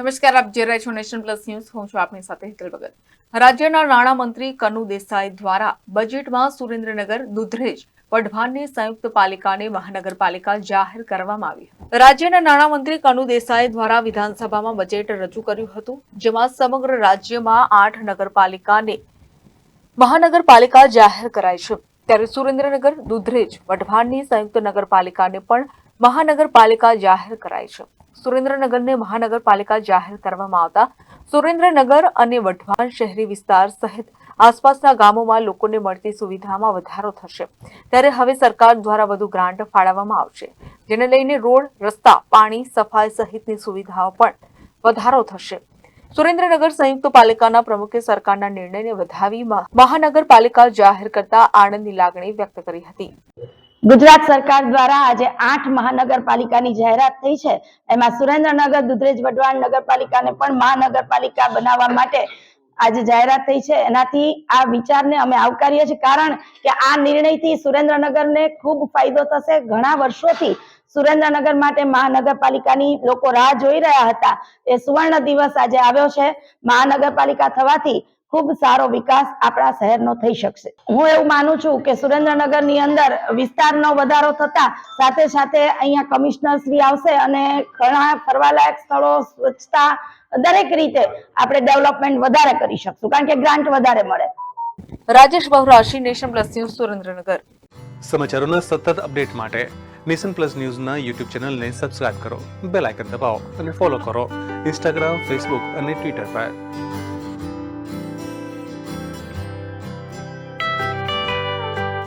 નમસ્કાર, આપ જે રહ્યા નેશન પ્લસ ન્યૂઝ. હું છું આપની સાથે હિતલ ભગત. રાજ્યના નાણામંત્રી કનુ દેસાઈ દ્વારા બજેટમાં સુરેન્દ્રનગર, દુધરેજ, વઢવાણની સંયુક્ત પાલિકાને મહાનગરપાલિકા જાહેર કરવામાં આવી રાજ્યના નાણામંત્રી કનુ દેસાઈ દ્વારા વિધાનસભામાં બજેટ રજૂ કર્યું હતું, જેમાં સમગ્ર રાજ્યમાં આઠ નગરપાલિકાને મહાનગરપાલિકા જાહેર કરાઈ છે. ત્યારે સુરેન્દ્રનગર, દુધરેજ, વઢવાણની સંયુક્ત નગરપાલિકાને પણ મહાનગરપાલિકા જાહેર કરાઈ છે. સુરેન્દ્રનગરને મહાનગરપાલિકા જાહેર કરવામાં આવતા સુરેન્દ્રનગર અને વઢવાણ શહેરી વિસ્તાર સહિત આસપાસના ગામોમાં લોકોને મળતી સુવિધામાં વધારો થશે. ત્યારે હવે સરકાર દ્વારા વધુ ગ્રાન્ટ ફાળવવામાં આવશે. જેને લઈને રોડ, રસ્તા, પાણી, સફાઈ સહિતની સુવિધાઓ પણ વધારો થશે. સુરેન્દ્રનગર સંયુક્ત પાલિકાના પ્રમુખે સરકારના નિર્ણયને વધાવી મહાનગરપાલિકા જાહેર કરતા આનંદની લાગણી વ્યક્ત કરી હતી. ગુજરાત સરકાર દ્વારા આજે આઠ મહાનગરપાલિકાની જાહેરાત થઈ છે. એમાં સુરેન્દ્રનગર, દુધરેજ, વઢવાણ નગરપાલિકાને પણ મહાનગરપાલિકા બનાવવા માટે આજે જાહેરાત થઈ છે. એનાથી આ વિચારને અમે આવકારીએ છીએ. કારણ કે આ નિર્ણયથી સુરેન્દ્રનગરને ખૂબ ફાયદો થશે. ઘણા વર્ષોથી સુરેન્દ્રનગર માટે મહાનગરપાલિકાની લોકો રાહ જોઈ રહ્યા હતા. એ સુવર્ણ દિવસ આજે આવ્યો છે. મહાનગરપાલિકા થવાથી ખૂબ સારો વિકાસ આપણા શહેરનો થઈ શકશે. હું એવું માનું છું કે સુરેન્દ્રનગરની અંદર વિસ્તારનો વધારો થતા સાથે સાથે અહીંયા કમિશનર શ્રી આવશે અને ઘણા ફરવાલાયક સ્થળો સ્વચ્છતા દરેક રીતે આપણે ડેવલપમેન્ટ વધારે કરી શકશું કારણ કે ગ્રાન્ટ વધારે મળે. Rajesh Bahurashi Nation Plus News Surendranagar. સમાચારોના સતત અપડેટ માટે નેશન પ્લસ ન્યૂઝના યુટ્યુબ ચેનલને સબસ્ક્રાઇબ કરો બેલ આઇકન દબાવો અને ફોલો કરો ઇન્સ્ટાગ્રામ ફેસબુક અને ટ્વિટર પર.